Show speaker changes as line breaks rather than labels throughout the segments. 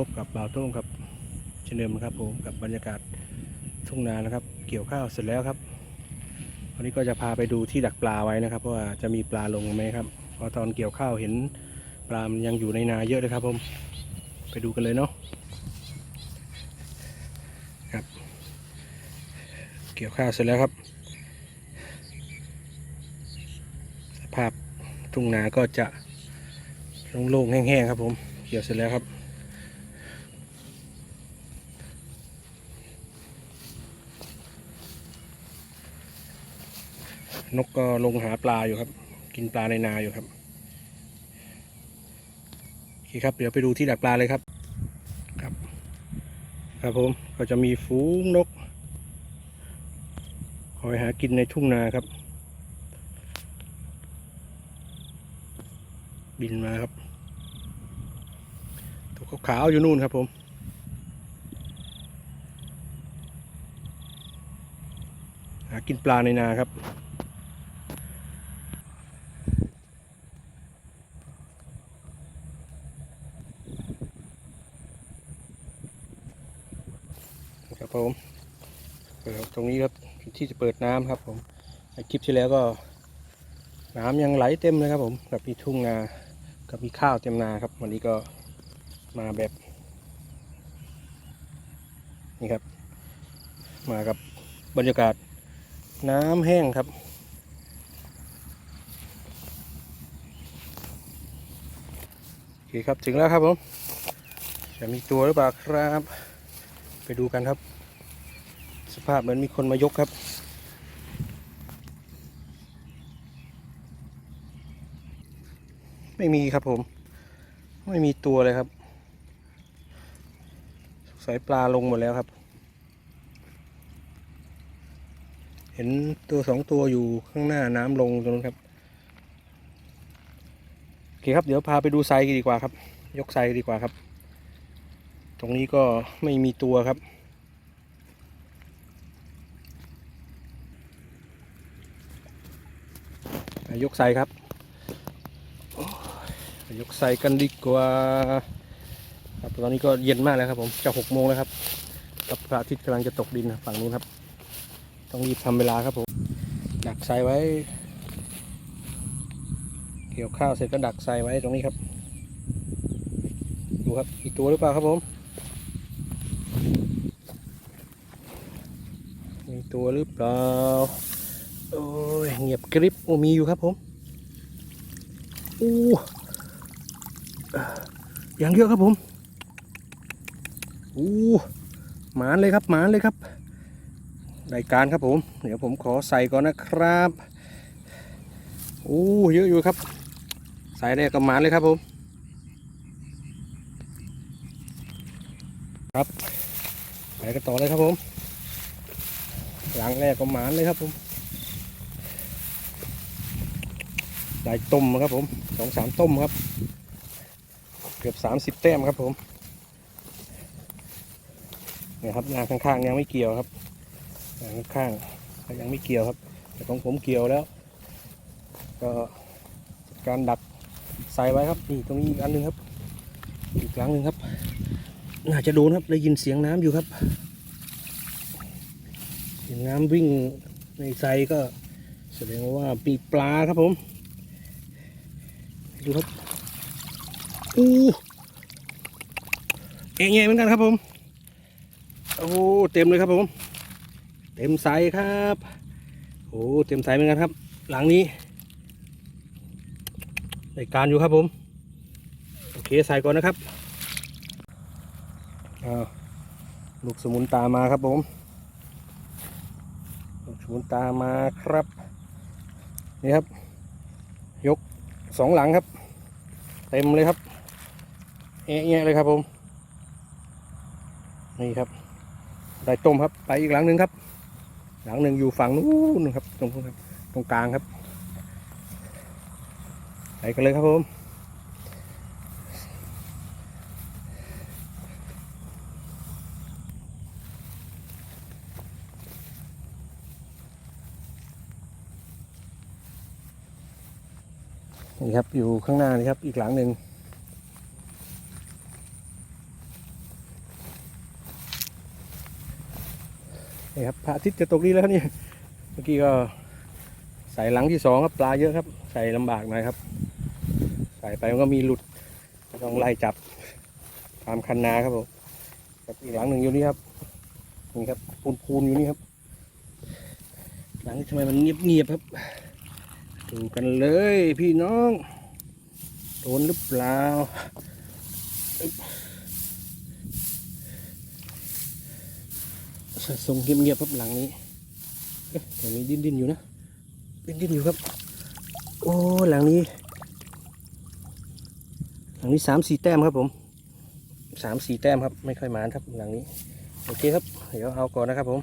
พบกับบ่าวโต้งครับเช่นเดิมครับผมกับบรรยากาศทุ่งนานะครับ เกี่ยวข้าวเสร็จแล้วครับ วันนี้ก็จะพาไปดูที่ดักปลาไว้นะครับว่าจะมีปลาลงไหมครับเพราะตอนเกี่ยวข้าวเห็นปลามันยังอยู่ในนาเยอะเลยครับผมไปดูกันเลยเนาะครับ เกี่ยวข้าวเสร็จแล้วครับ สภาพทุ่งนาก็จะโล่งๆแห้งๆครับผม เกี่ยวเสร็จแล้วครับ นกก็ลงหาปลาอยู่ครับ กินปลาในนาอยู่ครับโอเคครับ เดี๋ยวไปดูที่ดักปลาเลยครับ ครับ ครับผมก็จะมีฝูงนกคอยหากินในทุ่งนาครับ บินมาครับตัวขาวๆอยู่นู่นครับผมหากินปลาในนาครับ ครับผมเปิดตรงนี้ครับที่จะเปิดน้ำครับ ผมคลิปที่แล้วก็ น้ำยังไหลเต็มเลยครับ ผมกับมีทุ่งนากับมีข้าวเต็มนาครับ วันนี้ก็มาแบบนี่ครับ มากับบรรยากาศน้ำแห้งครับโอเคครับถึงแล้วครับผมจะมีตัวหรือเปล่าครับ ไปดูกันครับ สภาพเหมือนมีคนมายกครับ ไม่มีครับผม ไม่มีตัวเลยครับสงสัยปลาลงหมดแล้วครับ เห็นตัวสองตัวอยู่ข้างหน้าน้ำลงตรงนู้นครับโอเคครับเดี๋ยวพาไปดูไซกันดีกว่าครับ ยกไซดีกว่าครับ ตรงนี้ก็ไม่มีตัวครับ ยกไซครับยกใสกันดีกว่าครับตอนนี้ก็เย็นมากแล้วครับผมจะหกโมงแล้วครับครับพระอาทิตย์กำลังจะตกดินนะฝั่งนู้นครับ ต้องรีบทำเวลาครับผมดักใสไว้ เกี่ยวข้าวเสร็จก็ดักใสไว้ตรงนี้ครับ ดูครับมีตัวหรือเปล่าครับผมมีตัวหรือเปล่า โอ้ยเงียบกริบโอ้มีอยู่ครับผมอู้อย่างเยอะครับผมอู้หมานเลยครับหมานเลยครับรายการครับผม เดี๋ยวผมขอใส่ก่อนนะครับอู้เยอะอยู่ครับ ใส่ได้กับหมานเลยครับผม ครับไปกันต่อเลยครับผม หลังแรกก็หมานเลยครับผม ได้ต้มครับผมสองสามต้มครับ เกือบสามสิบแต้มครับผมเนี่ยครับงานข้างๆยังไม่เกี่ยวครับงานข้างๆยังไม่เกี่ยวครับ แต่ของผมเกี่ยวแล้ว ก็การดักใส่ไว้ครับนี่ตรงนี้อีกอันหนึ่งครับ อีกครั้งหนึ่งครับ น่าจะโดนครับได้ยินเสียงน้ำอยู่ครับเสียงน้ำวิ่งในไซก็แสดงว่าปีปลาครับผม ดูครับอู้แงะๆเหมือนกันครับผม โอ้โหเต็มเลยครับผม เต็มไซส์ครับโอ้เต็มไซส์เหมือนกันครับ หลังนี้ในการอยู่ครับผม โอเคใส่ก่อนนะครับอาลูกสมุนตามาครับผม ลูกสมุนตามาครับ นี่ครับ สองหลังครับ เต็มเลยครับแอะๆเลยครับผม นี่ครับได้ต้มครับ ไปอีกหลังหนึ่งครับ หลังหนึ่งอยู่ฝั่งนู้นครับ ตรงครับ ตรงกลางครับ ไปกันเลยครับผม นี่ครับอยู่ข้างหน้านี่ครับอีกหลังหนึ่งนี่ครับพระอาทิตย์จะตกดีแล้วนี่เมื่อกี้ก็ใส่หลังที่สองครับปลาเยอะครับ ใส่ลำบากหน่อยครับ ใส่ไปมันก็มีหลุดต้องไล่จับตามคันนาครับผมกับอีกหลังหนึ่งอยู่นี่ครับนี่ครับปูนปูนอยู่นี่ครับ หลังทำไมมันเงียบเงียบครับ ดูกันเลยพี่น้อง โดนหรือเปล่าอึ๊บทรงเงียบๆครับหลังนี้เอ๊ะแต่มีดิ้นดิ้นๆอยู่นะดิ้นดิ้นๆอยู่ครับ โอ้หลังนี้ หลังนี้สามสี่แต้มครับผมสามสี่แต้มครับ ไม่ค่อยหมานครับหลังนี้ โอเคครับ เดี๋ยวเอาก่อนนะครับผม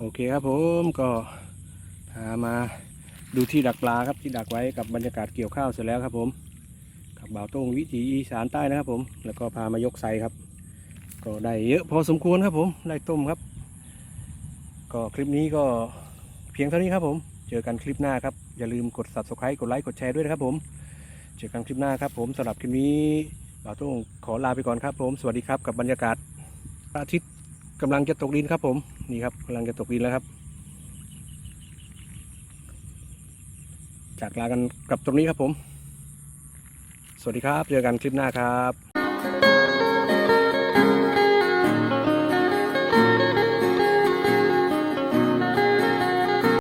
โอเคครับผมก็พามาดูที่ดักปลาครับที่ดักไว้กับบรรยากาศเกี่ยวข้าวเสร็จแล้วครับผมกับบ่าวต้งวิถีอีสานใต้นะครับผม แล้วก็พามายกไซครับ ก็ได้เยอะพอสมควรครับผมได้ต้มครับ ก็คลิปนี้ก็เพียงเท่านี้ครับผม เจอกันคลิปหน้าครับ อย่าลืมกด subscribe กดไลค์กดแชร์ด้วยนะครับผม เจอกันคลิปหน้าครับผมสำหรับคลิปนี้บ่าวต้งขอลาไปก่อนครับผม สวัสดีครับกับบรรยากาศอาทิตย์ กำลังจะตกดินครับผมนี่ครับกำลังจะตกดินแล้วครับ จากลากันกับตรงนี้ครับผม สวัสดีครับ เจอกันคลิปหน้าครับ